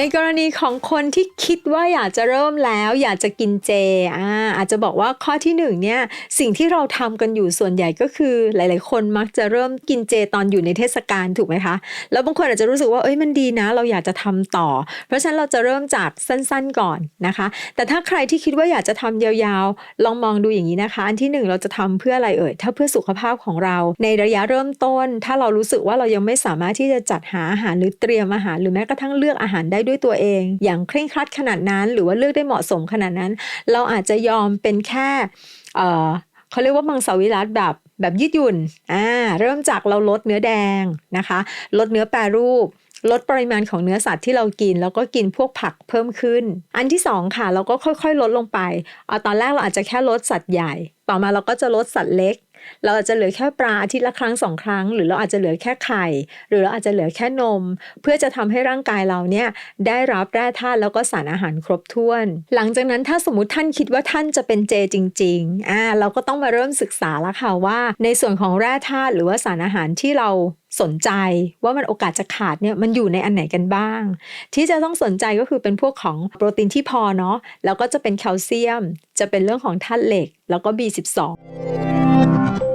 ในกรณีของคนที่คิดว่าอยากจะเริ่มแล้วอยากจะกินเจอ่าอาจจะบอกว่าข้อที่หนึ่งเนี่ยสิ่งที่เราทำกันอยู่ส่วนใหญ่ก็คือ หลาย ๆ คนมักจะเริ่มกินเจตอนอยู่ในเทศกาลถูกไหมคะ แล้วบางคนอาจจะรู้สึกว่าเอ้ยมันดีนะ เราอยากจะทำต่อ เพราะฉะนั้นเราจะเริ่มจากสั้น ๆ ก่อนนะคะ แต่ถ้าใครที่คิดว่าอยากจะทำยาวๆ ลองมองดูอย่างนี้นะคะ อันที่หนึ่งเราจะทำเพื่ออะไรเอ่ยถ้าเพื่อสุขภาพของเรา ในระยะเริ่มต้น ถ้าเรารู้สึกว่าเรายังไม่สามารถที่จะจัดหาอาหารหรือเตรียมอาหารหรือแม้กระทั่งเลือกอาหารได้ด้วยตัวเอง อย่างเคร่งครัดขนาดนั้น หรือว่าเลือกได้เหมาะสมขนาดนั้น เราอาจจะยอมเป็นแค่เออเขาเรียกว่ามังสวิรัตแบบแบบยืดหยุ่นอ่าเริ่มจากเราลดเนื้อแดงนะคะ ลดเนื้อแปรรูป ลดปริมาณของเนื้อสัตว์ที่เรากิน แล้วก็กินพวกผักเพิ่มขึ้น อันที่สองค่ะ เราก็ค่อยๆ ลดลงไปเอาตอนแรกเราอาจจะแค่ลดสัตว์ใหญ่ ต่อมาเราก็จะลดสัตว์เล็ก เราอาจจะเหลือแค่ปลาอาทิตย์ละครั้งสองครั้ง หรือเราอาจจะเหลือแค่ไข่ หรือเราอาจจะเหลือแค่นม เพื่อจะทำให้ร่างกายเราเนี่ยได้รับแร่ธาตุแล้วก็สารอาหารครบถ้วน หลังจากนั้นถ้าสมมติท่านคิดว่าท่านจะเป็นเจจริงๆอ่าเราก็ต้องมาเริ่มศึกษาแล้วค่ะว่า ในส่วนของแร่ธาตุหรือว่าสารอาหารที่เราสนใจว่ามันโอกาสจะขาดเนี่ยมันอยู่ในอันไหนกันบ้าง ที่จะต้องสนใจก็คือเป็นพวกของโปรตีนที่พอเนาะแล้วก็จะเป็นแคลเซียม จะเป็นเรื่องของธาตุเหล็ก แล้วก็ B12 thank you